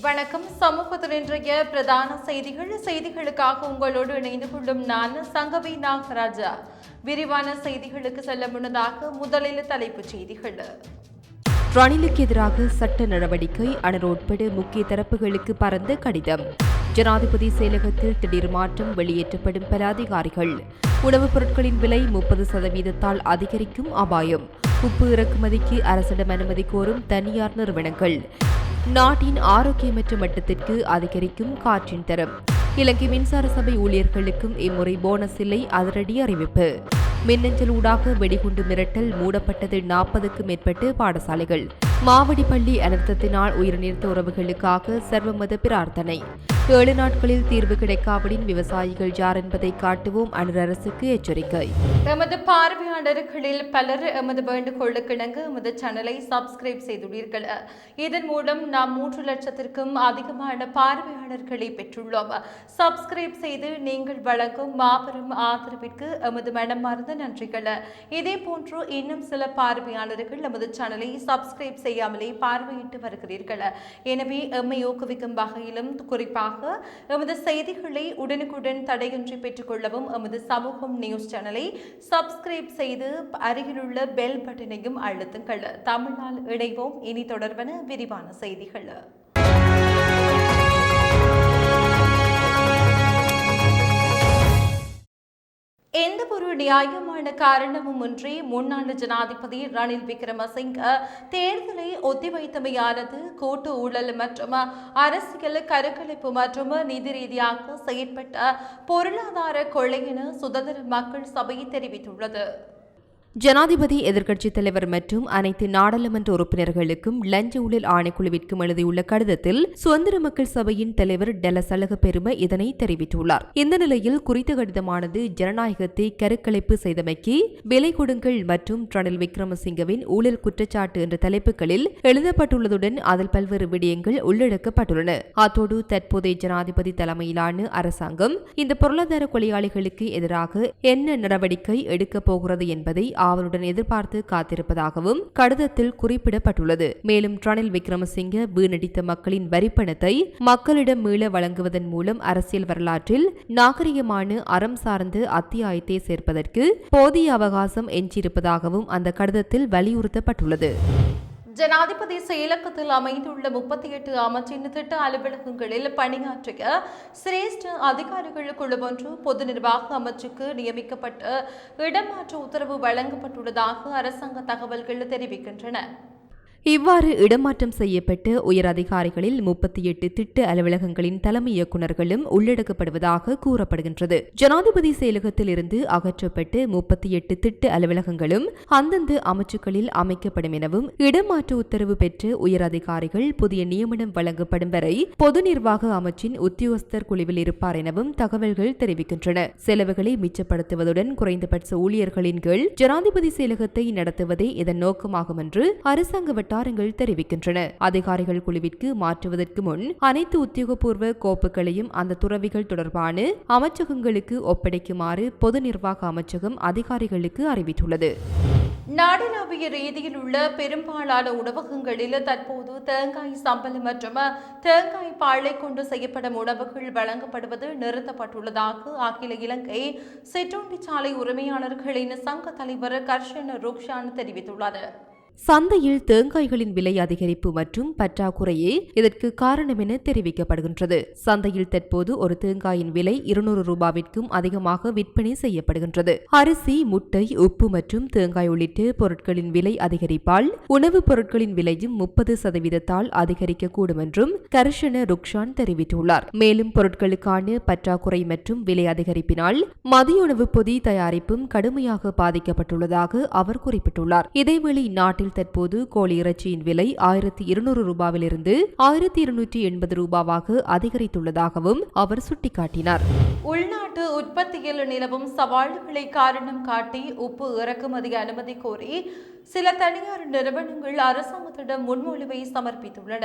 வணக்கம். சமூகத்தில் இன்றைய பிரதான செய்திகள். செய்திகளுக்காக உங்களோடு இணைந்து கொள்ளும் நான் சங்கவி நாகராஜா. விரிவான செய்திகளுக்கு செல்ல முன்னதாக முதலில் தலைப்புச் செய்திகள். ரணிலுக்கு எதிராக சட்ட நடவடிக்கை அனர் உட்பட முக்கிய தரப்புகளுக்கு பரந்த கடிதம். ஜனாதிபதி செயலகத்தில் திடீர் மாற்றம் வெளியேற்றப்படும் பல அதிகாரிகள். உணவுப் பொருட்களின் விலை முப்பது சதவீதத்தால் அதிகரிக்கும் அபாயம். உப்பு இறக்குமதிக்கு அரசிடம் அனுமதி கோரும் தனியார் நிறுவனங்கள். நாட்டின் ஆரோக்கியமற்ற மட்டத்திற்கு அதிகரிக்கும் காற்றின் தரம். இலங்கை மின்சார சபை ஊழியர்களுக்கும் இம்முறை போனஸ் இல்லை அதிரடி அறிவிப்பு. மின்னஞ்சல் ஊடாக வெடிகுண்டு மிரட்டல் மூடப்பட்டது நாற்பதுக்கும் மேற்பட்டு பாடசாலைகள். மாவடிப்பள்ளி அனர்த்தத்தினால் உயிர்நீர்த்த உறவுகளுக்காக சர்வமத பிரார்த்தனை. ஏழு நாட்களில் தீர்வு கிடைக்காவிடின் விவசாயிகள் யார் என்பதை காட்டுவோம் அனர் அரசுக்கு எச்சரிக்கை. எமது பார்வையாளர்களில் பலர் எமது வேண்டுகோளுக்கு இணங்க எமது சேனலை சப்ஸ்கிரைப் செய்துள்ளீர்கள். இதன் மூலம் நாம் மூன்று லட்சத்திற்கும் அதிகமான பார்வையாளர்களை பெற்றுள்ளோம். சப்ஸ்கிரைப் செய்து நீங்கள் வழங்கும் மாபெரும் ஆதரவிற்கு எமது மனமார்ந்த நன்றிகள். இதே போன்று இன்னும் சில பார்வையாளர்கள் எமது சேனலை சப்ஸ்கிரைப் செய்யாமலே பார்வையிட்டு வருகிறீர்கள். எனவே எம்மை ஊக்குவிக்கும் வகையிலும் குறிப்பாக எமது செய்திகளை உடனுக்குடன் தடையின்றி பெற்றுக்கொள்ளவும் எமது சமூகம் நியூஸ் சேனலை சப்ஸ்கிரைப் செய்து அருகிலுள்ள பெல் பட்டனையும் அழுத்துங்கள். தமிழால் இணைவோம். இனி தொடர்பான விரிவான செய்திகள். எந்த ஒரு நியாயமான காரணமுமின்றி முன்னாள் ஜனாதிபதி ரணில் விக்ரமசிங்க தேர்தலை ஒத்திவைத்தமையானது கூட்டு ஊழல் மற்றும் அரசியல் கருக்கலைப்பு மற்றும் நிதி ரீதியாக செயற்பட்ட பொருளாதார கொள்ளை என சுதந்திர மக்கள் சபை தெரிவித்துள்ளது. ஜனாதிபதி எதிர்க்கட்சித் தலைவர் மற்றும் அனைத்து நாடாளுமன்ற உறுப்பினர்களுக்கும் லஞ்ச ஊழல் ஆணைக்குழுவிற்கும் எழுதியுள்ள கடிதத்தில் சுதந்திர மக்கள் சபையின் தலைவர் டெலசலக பெரும இதனை தெரிவித்துள்ளார். இந்த நிலையில் குறித்த கடிதமானது ஜனநாயகத்தை கருக்கலைப்பு செய்தமைக்கு விலை கொடுங்கள் மற்றும் ரணில் விக்ரமசிங்கவின் ஊழல் குற்றச்சாட்டு என்ற தலைப்புகளில் எழுதப்பட்டுள்ளதுடன் அதில் பல்வேறு விடயங்கள் உள்ளடக்கப்பட்டுள்ளன. அத்தோடு தற்போதைய ஜனாதிபதி தலைமையிலான அரசாங்கம் இந்த பொருளாதார கொலையாளிகளுக்கு எதிராக என்ன நடவடிக்கை எடுக்கப் போகிறது என்பதை ஆவலுடன் எதிர்பார்த்து காத்திருப்பதாகவும் கடிதத்தில் குறிப்பிடப்பட்டுள்ளது. மேலும் ரணில் விக்ரமசிங்க வீணடித்த மக்களின் வரிப்பணத்தை மக்களிடம் மீள வழங்குவதன் மூலம் அரசியல் வரலாற்றில் நாகரிகமான அறம் சார்ந்த அத்தியாயத்தை சேர்ப்பதற்கு போதிய அவகாசம் எஞ்சியிருப்பதாகவும் அந்த கடிதத்தில் வலியுறுத்தப்பட்டுள்ளது. ஜனாதிபதி செயலகத்தில் அமைந்துள்ள முப்பத்தி எட்டு அமைச்சின் திட்ட அலுவலகங்களில் பணியாற்றிய சிரேஷ்ட அதிகாரிகள் குழு ஒன்று பொது நிர்வாக அமைச்சுக்கு நியமிக்கப்பட்டு இடமாற்ற உத்தரவு வழங்கப்பட்டுள்ளதாக அரசாங்க தகவல்கள் தெரிவிக்கின்றன. இவ்வாறு இடமாற்றம் செய்யப்பட்ட உயர் அதிகாரிகளில் முப்பத்தி எட்டு திட்ட அலுவலகங்களின் தலைமை இயக்குநர்களும் உள்ளடக்கப்படுவதாக கூறப்படுகின்றது. ஜனாதிபதி செயலகத்தில் இருந்து அகற்றப்பட்டு முப்பத்தி எட்டு திட்ட அலுவலகங்களும் அந்தந்த அமைச்சுக்களில் அமைக்கப்படும் எனவும் இடமாற்ற உத்தரவு பெற்ற உயர் அதிகாரிகள் புதிய நியமனம் வழங்கப்படும் வரை பொது நிர்வாக அமைச்சின் உத்தியோகஸ்தர் குழுவில் இருப்பார் எனவும் தகவல்கள் தெரிவிக்கின்றன. செலவுகளை மிச்சப்படுத்துவதுடன் குறைந்தபட்ச ஊழியர்களின் கீழ் ஜனாதிபதி செயலகத்தை நடத்துவதே இதன் நோக்கமாகும் என்று அரசாங்க வட்டாரங்கள் தெரிவிக்கின்றன. அதிகாரிகள் குழுவிற்கு மாற்றுவதற்கு முன் அனைத்து உத்தியோகபூர்வ கோப்புகளையும் அந்த துறவிகள் தொடர்பான அமைச்சகங்களுக்கு ஒப்படைக்குமாறு பொது நிர்வாக அமைச்சகம் அதிகாரிகளுக்கு அறிவித்துள்ளது. நாடளாவிய ரீதியில் உள்ள பெரும்பாலான உணவகங்களில் தற்போது தேங்காய் சம்பல் மற்றும் தேங்காய் பாலை கொண்டு செய்யப்படும் உணவுகள் வழங்கப்படுவது நிறுத்தப்பட்டுள்ளதாக அகில இலங்கை சிற்றுண்டிச்சாலை உரிமையாளர்களின் சங்க தலைவர் கர்ஷன் ருக்ஷான் தெரிவித்துள்ளார். சந்தையில் தேங்காய்களின் விலை அதிகரிப்பு மற்றும் பற்றாக்குறையே இதற்கு காரணம் என தெரிவிக்கப்படுகின்றது. சந்தையில் தற்போது ஒரு தேங்காயின் விலை இருநூறு ரூபாவிற்கும் அதிகமாக விற்பனை செய்யப்படுகின்றது. அரிசி முட்டை உப்பு மற்றும் தேங்காய் உள்ளிட்ட பொருட்களின் விலை அதிகரிப்பால் உணவுப் பொருட்களின் விலையும் முப்பது சதவீதத்தால் அதிகரிக்கக்கூடும் என்றும் கர்ஷன ருக்ஷான் தெரிவித்துள்ளார். மேலும் பொருட்களுக்கான பற்றாக்குறை மற்றும் விலை அதிகரிப்பினால் மதிய உணவு பொதி தயாரிப்பும் கடுமையாக பாதிக்கப்பட்டுள்ளதாக அவர் குறிப்பிட்டுள்ளார். இதேவேளை நாட்டில் தற்போது கோழி இறைச்சியின் விலை ஆயிரத்தி இருநூறு ரூபாவிலிருந்து ஆயிரத்தி இருநூற்றி எண்பது ரூபாவாக அதிகரித்துள்ளதாகவும் அவர் சுட்டிக்காட்டினார். உள்நாட்டு உற்பத்தியில் நிலவும் சவால்களை காரணம் காட்டி உப்பு இறக்குமதி அனுமதி கோரி சில தனியார் நிறுவனங்கள் அரசாங்கத்திடம் முன்மொழிவை சமர்ப்பித்துள்ளன.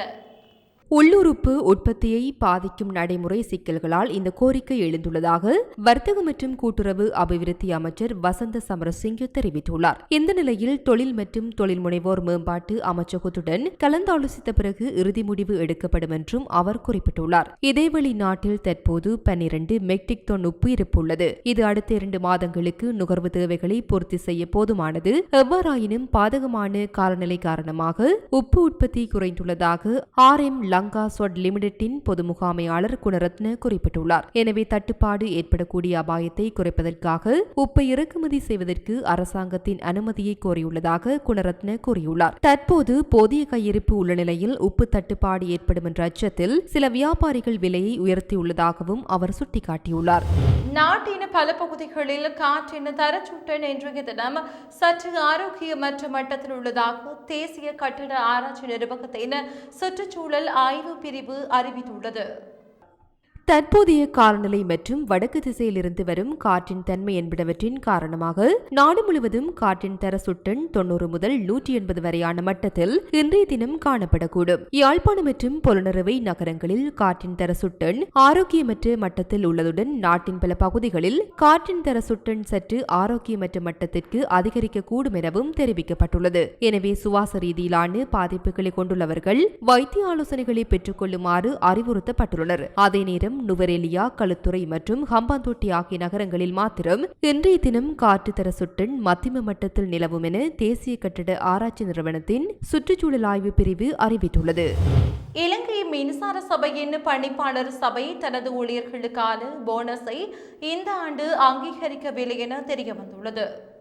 உள்ளுறுப்பு உற்பத்தியை பாதிக்கும் நடைமுறை சிக்கல்களால் இந்த கோரிக்கை எழுந்துள்ளதாக வர்த்தக மற்றும் கூட்டுறவு அபிவிருத்தி அமைச்சர் வசந்த சமரசிங்க தெரிவித்துள்ளார். இந்த நிலையில் தொழில் மற்றும் தொழில் முனைவோர் மேம்பாட்டு அமைச்சகத்துடன் கலந்தாலோசித்த பிறகு இறுதி முடிவு எடுக்கப்படும் என்றும் அவர் குறிப்பிட்டுள்ளார். இதேவெளி நாட்டில் தற்போது பன்னிரண்டு மெக்டிக் தொன் உப்பு இருப்பு உள்ளது. இது அடுத்த இரண்டு மாதங்களுக்கு நுகர்வு தேவைகளை பூர்த்தி செய்ய போதுமானது. எவ்வாறாயினும் பாதகமான காலநிலை காரணமாக உப்பு உற்பத்தி குறைந்துள்ளதாக ஆர் எம் லங்கா சொட் லிமிடெட்டின் பொது முகாமையாளர் குணரத்ன குறிப்பிட்டுள்ளார். எனவே தட்டுப்பாடு ஏற்படக்கூடிய அபாயத்தை குறைப்பதற்காக உப்பை இறக்குமதி செய்வதற்கு அரசாங்கத்தின் அனுமதியை கோரியுள்ளதாக குணரத்ன கூறியுள்ளார். தற்போது போதிய கையிருப்பு உள்ள நிலையில் உப்பு தட்டுப்பாடு ஏற்படும் என்ற அச்சத்தில் சில வியாபாரிகள் விலையை உயர்த்தியுள்ளதாகவும் அவர் சுட்டிக்காட்டியுள்ளார். நாட்டின் பல பகுதிகளில் காற்றின் தரச்சுட்டன் இன்றைய தினம் சற்று ஆரோக்கியமற்ற மட்டத்தில் உள்ளதாக தேசிய கட்டட ஆராய்ச்சி நிர்வாகத்தின் சுற்றுச்சூழல் ஆய்வு பிரிவு அறிவித்துள்ளது. தற்போதைய காலநிலை மற்றும் வடக்கு திசையிலிருந்து வரும் காற்றின் தன்மை என்பனவற்றின் காரணமாக நாடு முழுவதும் காற்றின் தர சுட்டன் தொன்னூறு முதல் நூற்றி எண்பது வரையான மட்டத்தில் இன்றைய தினம் காணப்படக்கூடும். யாழ்ப்பாணம் மற்றும் புலனறுவை நகரங்களில் காற்றின் தர சுட்டன் ஆரோக்கியமற்ற மட்டத்தில் உள்ளதுடன் நாட்டின் பல பகுதிகளில் காற்றின் தர சுட்டன் சற்று ஆரோக்கியமற்ற மட்டத்திற்கு அதிகரிக்கக்கூடும் எனவும் தெரிவிக்கப்பட்டுள்ளது. எனவே சுவாச ரீதியிலான பாதிப்புகளை கொண்டுள்ளவர்கள் வைத்திய ஆலோசனைகளை பெற்றுக் கொள்ளுமாறு அறிவுறுத்தப்பட்டுள்ளனர். அதே நேரம் நுவரெலியா களுத்துறை மற்றும் ஹம்பாந்தோட்டை ஆகிய நகரங்களில் மாத்திரம் இன்றைய தினம் காற்று தர சுட்டன் மத்திம மட்டத்தில் நிலவும் என தேசிய கட்டிட ஆராய்ச்சி நிறுவனத்தின் சுற்றுச்சூழல் ஆய்வு பிரிவு அறிவித்துள்ளது. இலங்கை மின்சார சபையின் பணிப்பாளர் சபை தனது ஊழியர்களுக்கான போனஸை இந்த ஆண்டு அங்கீகரிக்கவில்லை என தெரிய வந்துள்ளது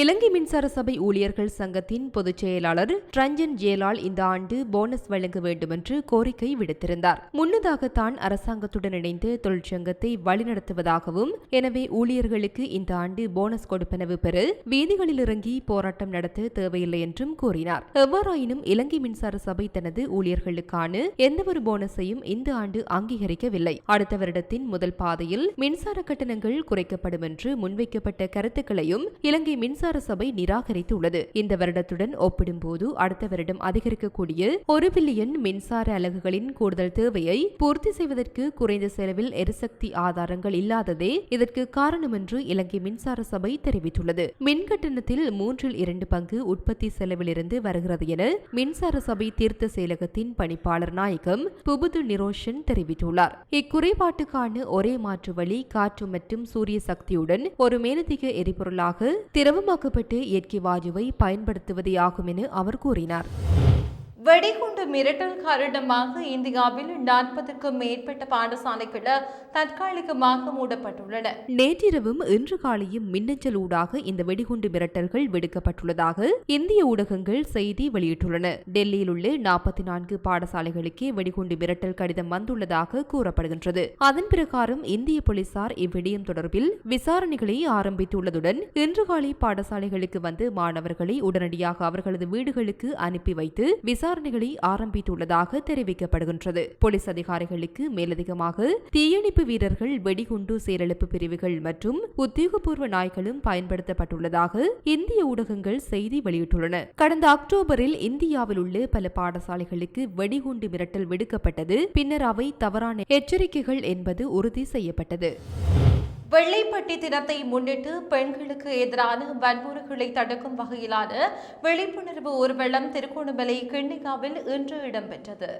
இலங்கை மின்சார சபை ஊழியர்கள் சங்கத்தின் பொதுச் செயலாளர் ரஞ்சன் ஜேலால் இந்த ஆண்டு போனஸ் வழங்க வேண்டுமென்று கோரிக்கை விடுத்திருந்தார். முன்னதாக தான் அரசாங்கத்துடன் இணைந்து தொழிற்சங்கத்தை வழிநடத்துவதாகவும் எனவே ஊழியர்களுக்கு இந்த ஆண்டு போனஸ் கொடுப்பனவு பெற வீதிகளில் இறங்கி போராட்டம் நடத்த தேவையில்லை என்றும் கூறினார். எவ்வாறாயினும் இலங்கை மின்சார சபை தனது ஊழியர்களுக்கான எந்தவொரு போனஸையும் இந்த ஆண்டு அங்கீகரிக்கவில்லை. அடுத்த வருடத்தின் முதல் பாதையில் மின்சார கட்டணங்கள் குறைக்கப்படும் என்று முன்வைக்கப்பட்ட கருத்துக்களையும் இலங்கை மின்சார சபை நிராகரித்துள்ளது. இந்த வருடத்துடன் ஒப்பிடும்போது அடுத்த வருடம் அதிகரிக்கக்கூடிய ஒரு பில்லியன் மின்சார அலகுகளின் கூடுதல் தேவையை பூர்த்தி செய்வதற்கு குறைந்த செலவில் எரிசக்தி ஆதாரங்கள் இல்லாததே இதற்கு காரணம் என்று இலங்கை மின்சார சபை தெரிவித்துள்ளது. மின் கட்டணத்தில் மூன்றில் இரண்டு பங்கு உற்பத்தி செலவிலிருந்து வருகிறது என மின்சார சபை தீர்த்த செயலகத்தின் பணிப்பாளர் நாயகம் புபுது நிரோஷன் தெரிவித்துள்ளார். இக்குறைபாட்டுக்கான ஒரே மாற்று வழி காற்று மற்றும் சூரிய சக்தியுடன் ஒரு மேலதிக எரிபொருளாக திரவமாக்கப்பட்டு இயற்கை வாயுவை பயன்படுத்துவதே ஆகும் என அவர் கூறினார். வெடிகுண்டு மிரட்டல் காரணமாக இந்தியாவில் நாற்பதுக்கும் மேற்பட்ட பாடசாலைகள் தற்காலிகமாக மூடப்பட்டுள்ளன. நேற்றிரவும் இன்று காலையும் மின்னஞ்சல் ஊடாக இந்த வெடிகுண்டு மிரட்டல்கள் விடுக்கப்பட்டுள்ளதாக இந்திய ஊடகங்கள் செய்தி வெளியிட்டுள்ளன. டெல்லியில் உள்ள நாற்பத்தி நான்கு பாடசாலைகளுக்கே வெடிகுண்டு மிரட்டல் கடிதம் வந்துள்ளதாக கூறப்படுகின்றது. அதன் பிரகாரம் இந்திய போலீசார் இவ்விடயம் தொடர்பில் விசாரணைகளை ஆரம்பித்துள்ளதுடன் இன்று காலை பாடசாலைகளுக்கு வந்து மாணவர்களை உடனடியாக அவர்களது வீடுகளுக்கு அனுப்பி வைத்து விசாரணைகளை ஆரம்பித்துள்ளதாக தெரிவிக்கப்படுகின்றது. போலீஸ் அதிகாரிகளுக்கு மேலதிகமாக தீயணைப்பு வீரர்கள் வெடிகுண்டு செயலிழப்பு பிரிவுகள் மற்றும் உத்தியோகபூர்வ நாய்களும் பயன்படுத்தப்பட்டுள்ளதாக இந்திய ஊடகங்கள் செய்தி வெளியிட்டுள்ளன. கடந்த அக்டோபரில் இந்தியாவில் உள்ள பல பாடசாலைகளுக்கு வெடிகுண்டு மிரட்டல் விடுக்கப்பட்டது. பின்னர் அவை தவறான எச்சரிக்கைகள் என்பது உறுதி செய்யப்பட்டது. வெள்ளைப்பட்டி தினத்தை முன்னிட்டு பெண்களுக்கு எதிரான வன்முறைகளை தடுக்கும் வகையிலான விழிப்புணர்வு ஊர்வலம் திருகோணமலை கிண்ணிகாவில் இன்று இடம்பெற்றது.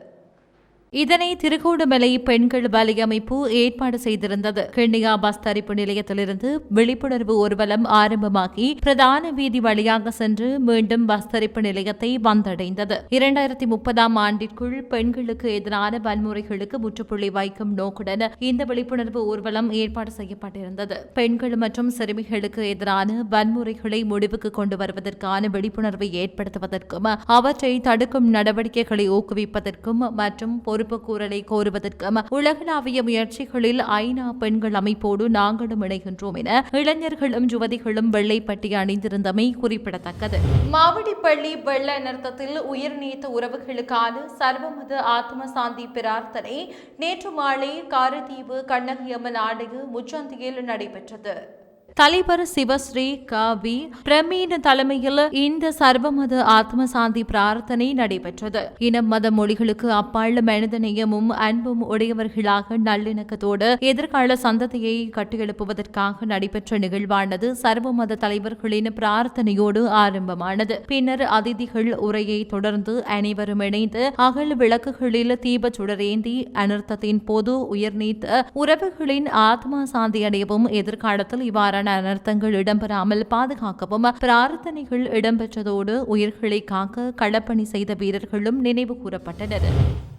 இதனை திருகோணமலை பெண்கள் வலையமைப்பு ஏற்பாடு செய்திருந்தது. கிண்ணியா பஸ் தரிப்பு நிலையத்திலிருந்து விழிப்புணர்வு ஊர்வலம் ஆரம்பமாகி பிரதான வீதி வழியாக சென்று மீண்டும் பஸ் தரிப்பு நிலையத்தை வந்தடைந்தது. இரண்டாயிரத்தி முப்பதாம் ஆண்டிற்குள் பெண்களுக்கு எதிரான வன்முறைகளுக்கு முற்றுப்புள்ளி வைக்கும் நோக்குடன் இந்த விழிப்புணர்வு ஊர்வலம் ஏற்பாடு செய்யப்பட்டிருந்தது. பெண்கள் மற்றும் சிறுமிகளுக்கு எதிரான வன்முறைகளை முடிவுக்கு கொண்டு வருவதற்கான விழிப்புணர்வை ஏற்படுத்துவதற்கும் அவற்றை தடுக்கும் நடவடிக்கைகளை ஊக்குவிப்பதற்கும் மற்றும் பொருள் பொறுப்புக்கூறலை கோருவதற்கும் உலகளாவிய முயற்சிகளில் ஐநா பெண்கள் அமைப்போடு நாங்களும் இணைகின்றோம் என இளைஞர்களும் யுவதிகளும் வெள்ளைப்பட்டி அணிந்திருந்தமை குறிப்பிடத்தக்கது. மாவடிப்பள்ளி வெள்ள நிறுத்தத்தில் உயிர் நீத்த உறவுகளுக்கான சர்வமத ஆத்ம சாந்தி பிரார்த்தனை நேற்று மாலை காரதீவு கண்ணகியம்மன் ஆலய முச்சந்தியில் நடைபெற்றது. தலைவர் சிவஸ்ரீ கவி பிரமீன் தலைமையில் இந்த சர்வமத ஆத்ம சாந்தி பிரார்த்தனை நடைபெற்றது. இனம் மத மொழிகளுக்கு அப்பால் மனிதநேயமும் அன்பும் உடையவர்களாக நல்லிணக்கத்தோடு எதிர்கால சந்ததியை கட்டியெழுப்புவதற்காக நடைபெற்ற நிகழ்வானது சர்வமத தலைவர்களின் பிரார்த்தனையோடு ஆரம்பமானது. பின்னர் அதிதிகள் உரையை தொடர்ந்து அனைவரும் இணைந்து அகல் விளக்குகளில் தீபச் சுடரேந்தி அனர்த்தத்தின் போது உயர்நீத்த உறவுகளின் ஆத்மா சாந்தி அடையவும் எதிர்காலத்தில் இவ்வாறான அனர்த்தங்கள் இடம்பெறாமல் பாதுகாக்கவும் பிரார்த்தனைகள் இடம்பெற்றதோடு உயிர்களை காக்க களப்பணி செய்த வீரர்களும் நினைவு கூறப்பட்டனர்.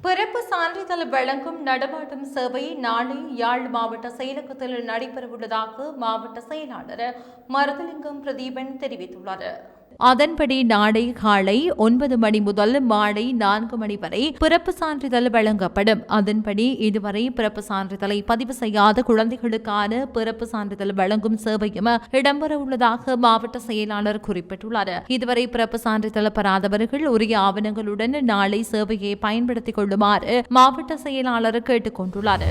பிறப்பு சான்றிதழ் வழங்கும் நடமாட்டும் சேவை நாளை யாழ் மாவட்ட செயலகத்தில் நடைபெறவுள்ளதாக மாவட்ட செயலாளர் மருதலிங்கம் பிரதீபன் தெரிவித்துள்ளார். அதன்படி நாளை காலை ஒன்பது மணி முதல் மாலை நான்கு மணி வரை பிறப்பு சான்றிதழ் வழங்கப்படும். அதன்படி இதுவரை பிறப்பு சான்றிதழை பதிவு செய்யாத குழந்தைகளுக்கான பிறப்பு சான்றிதழ் வழங்கும் சேவையும் இடம்பெற உள்ளதாக மாவட்ட செயலாளர் குறிப்பிட்டுள்ளார். இதுவரை பிறப்பு சான்றிதழ் பெறாதவர்கள் உரிய ஆவணங்களுடன் நாளை சேவையை பயன்படுத்திக் கொள்ளுமாறு மாவட்ட செயலாளர் கேட்டுக் கொண்டுள்ளார்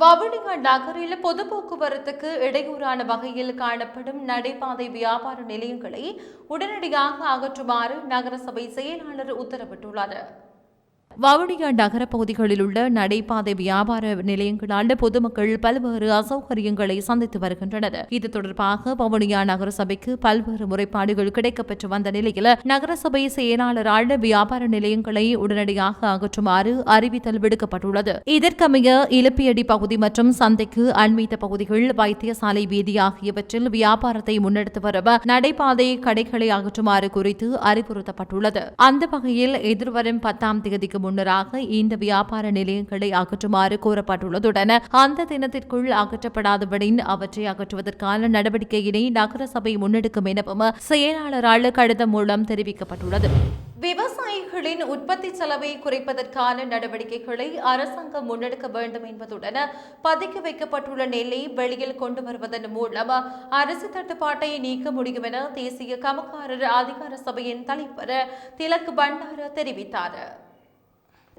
வவுனியா நகரில் பொது போக்குவரத்துக்கு இடையூறான வகையில் காணப்படும் நடைபாதை வியாபார நிலையங்களை உடனடியாக அகற்றுமாறு நகரசபை செயலாளர் உத்தரவிட்டுள்ளார். வவுனியா நகர பகுதிகளில் உள்ள நடைபாதை வியாபார நிலையங்களால் பொதுமக்கள் பல்வேறு அசௌகரியங்களை சந்தித்து வருகின்றனர். இது தொடர்பாக வவுனியா நகரசபைக்கு பல்வேறு முறைப்பாடுகள் கிடைக்கப்பெற்று வந்த நிலையில் நகரசபை செயலாளரால் வியாபார நிலையங்களை உடனடியாக அகற்றுமாறு அறிவித்தல் விடுக்கப்பட்டுள்ளது. இதற்கமைய இலப்பியடி பகுதி மற்றும் சந்தைக்கு அண்மித்த பகுதிகள் வைத்தியசாலை வீதி ஆகியவற்றில் வியாபாரத்தை முன்னெடுத்து வர நடைபாதை கடைகளை அகற்றுமாறு குறித்து அறிவுறுத்தப்பட்டுள்ளது. அந்த வகையில் எதிர்வரும் பத்தாம் தேதிக்கு முன்னராக இந்த வியாபார நிலையங்களை அகற்றுமாறு கோரப்பட்டுள்ளதுடன் அந்த தினத்திற்குள் அகற்றப்படாதபடின் அவற்றை அகற்றுவதற்கான நடவடிக்கையினை நகரசபை முன்னெடுக்கும் எனவும் செயலாளரால் கடிதம் மூலம் தெரிவிக்கப்பட்டுள்ளது. விவசாயிகளின் உற்பத்தி செலவை குறைப்பதற்கான நடவடிக்கைகளை அரசாங்கம் முன்னெடுக்க வேண்டும் என்பதுடன் பதுக்கி வைக்கப்பட்டுள்ள நெல்லை வெளியில் கொண்டு வருவதன் மூலம் அரசு தட்டுப்பாட்டை நீக்க முடியும் என தேசிய கமக்காரர் அதிகார சபையின் தலைவர் திலக் பண்டார தெரிவித்தார்.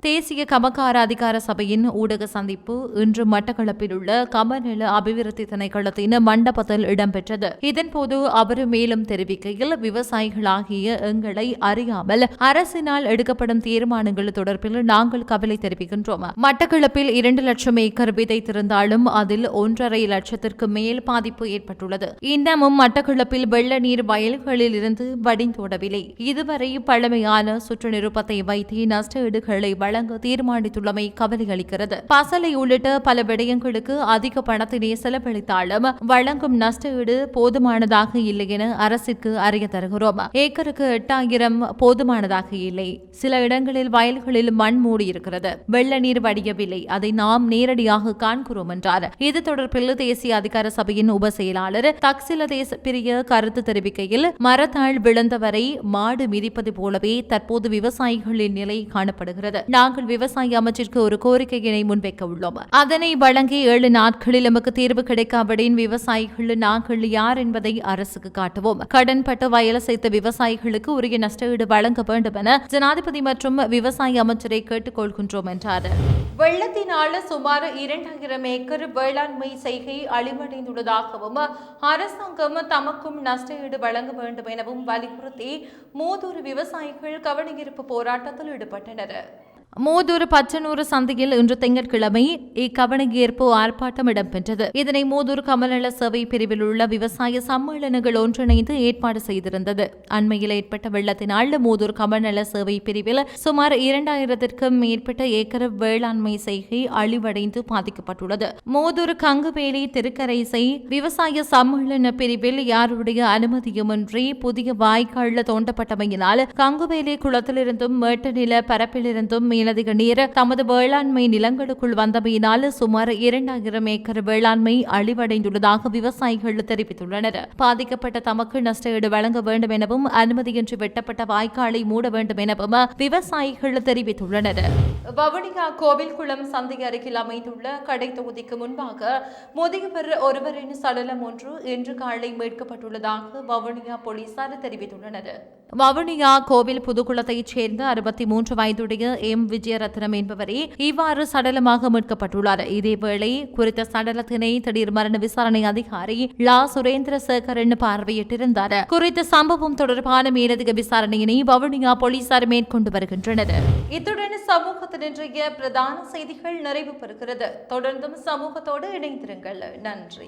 தேசிய கமக்கார அதிகார சபையின் ஊடக சந்திப்பு இன்று மட்டக்களப்பில் உள்ள கமநல அபிவிருத்தி திணைக்களத்தின் மண்டபத்தில் இடம்பெற்றது. இதன்போது அவர் மேலும் தெரிவிக்கையில் விவசாயிகளாகிய எங்களை அறியாமல் அரசினால் எடுக்கப்படும் தீர்மானங்கள் தொடர்பில் நாங்கள் கவலை தெரிவிக்கின்றோம். மட்டக்களப்பில் இரண்டு லட்சம் ஏக்கர் விதைத்திருந்தாலும் அதில் ஒன்றரை லட்சத்திற்கு மேல் பாதிப்பு ஏற்பட்டுள்ளது. இன்னமும் மட்டக்களப்பில் வெள்ள நீர் வயல்களில் இருந்து வடிந்தோடவில்லை. இதுவரை பழமையான சுற்று நிருப்பத்தை வைத்து நஷ்டஈடுகளை வழங்க தீர்மானித்துள்ளமை கவலை அளிக்கிறது பசலை உள்ளிட்ட பல விடயங்களுக்கு அதிக பணத்தினை செலவழித்தாலும் வழங்கும் நஷ்டஈடு போதுமானதாக இல்லை என அரசிற்கு அறிய தருகிறோம். ஏக்கருக்கு எட்டாயிரம் போதுமானதாக இல்லை. சில இடங்களில் வயல்களில் மண் மூடியிருக்கிறது. வெள்ள நீர் வடியவில்லை. அதை நாம் நேரடியாக காண்கிறோம் என்றார். இது தொடர்பில் தேசிய அதிகார சபையின் உப செயலாளர் தக்சில தேச பிரிய கருத்து தெரிவிக்கையில் மரத்தாள் விழுந்தவரை மாடு மிதிப்பது போலவே தற்போது விவசாயிகளின் நிலை காணப்படுகிறது. நாங்கள் விவசாய அமைச்சிற்கு ஒரு கோரிக்கையினை முன்வைக்க உள்ளோம். அதனை வழங்கி ஏழு நாட்களில் நமக்கு தீர்வு கிடைக்காவிடின் விவசாயிகள் நாங்கள் யார் என்பதை அரசுக்கு காட்டுவோம். கடன்பட்டு வயல செய்த விவசாயிகளுக்கு உரிய நஷ்டஈடு வழங்க வேண்டும் என ஜனாதிபதி மற்றும் விவசாய அமைச்சரை கேட்டுக்கொள்கின்றோம் என்றார். வெள்ளத்தினால் சுமார் இரண்டாயிரம் ஏக்கர் வேளாண்மை செய்கை அழிவடைந்துள்ளதாகவும் அரசாங்கம் தமக்கும் நஷ்டஈடு வழங்க வேண்டும் எனவும் வலியுறுத்தி மூதூர் விவசாயிகள் கவனஈர்ப்பு போராட்டத்தில் ஈடுபட்டனர். மூதூர் பச்சனூர் சந்தையில் இன்று திங்கட்கிழமை இக்கவனகேற்பு ஆர்ப்பாட்டம் இடம்பெற்றது. இதனை மூதூர் கமநல சேவை பிரிவில் உள்ள விவசாய சம்மேளனங்கள் ஒன்றிணைந்து ஏற்பாடு செய்திருந்தது. அண்மையில் ஏற்பட்ட வெள்ளத்தினால் மூதூர் கமநல சேவை பிரிவில் சுமார் இரண்டாயிரத்திற்கும் மேற்பட்ட ஏக்கர் வேளாண்மை செய்கை அழிவடைந்து பாதிக்கப்பட்டுள்ளது. மூதூர் கங்குவேலி திருக்கரைசை விவசாய சம்மேளன பிரிவில் யாருடைய அனுமதியுமின்றி புதிய வாய்க்கால் தோண்டப்பட்டமையினால் கங்குவேலி குளத்திலிருந்தும் மேட்டு நில பரப்பிலிருந்தும் மேலதிக நீர் தமது வேளாண்மை நிலங்களுக்குள் வந்தமையினால் சுமார் இரண்டாயிரம் ஏக்கர் வேளாண்மை அழிவடைந்துள்ளதாக விவசாயிகள் தெரிவித்துள்ளனர். பாதிக்கப்பட்ட தமக்கு நஷ்டஈடு வழங்க வேண்டும் எனவும் அனுமதியின்றி வெட்டப்பட்ட வாய்க்காலை மூட வேண்டும் எனவும் விவசாயிகள் தெரிவித்துள்ளனர். வவுனியா கோவில்குளம் சந்தை அருகில் அமைந்துள்ள கடை தொகுதிக்கு முன்பாக முதியவர் ஒருவரின் சடலம் ஒன்று இன்று காலை மீட்கப்பட்டுள்ளதாக வவுனியா போலீசார் தெரிவித்துள்ளனர். வவுனியா கோவில் புதுக்குளத்தைச் சேர்ந்த அறுபத்தி மூன்று வயதுடைய எம். விஜயரத்னம் என்பவரே இவ்வாறு சடலமாக மீட்கப்பட்டுள்ளார். இதேவேளை குறித்த சடலத்தினை திடீர் மரண விசாரணை அதிகாரி லா. சுரேந்திர சேகரன் பார்வையிட்டிருந்தார். குறித்த சம்பவம் தொடர்பான மேலதிக விசாரணையினை வவுனியா போலீசார் மேற்கொண்டு வருகின்றனர். இத்துடன் சமூகத்தின் இன்றைய பிரதான செய்திகள் நிறைவு பெறுகிறது. தொடர்ந்தும் சமூகத்தோடு இணைந்திருங்கள். நன்றி.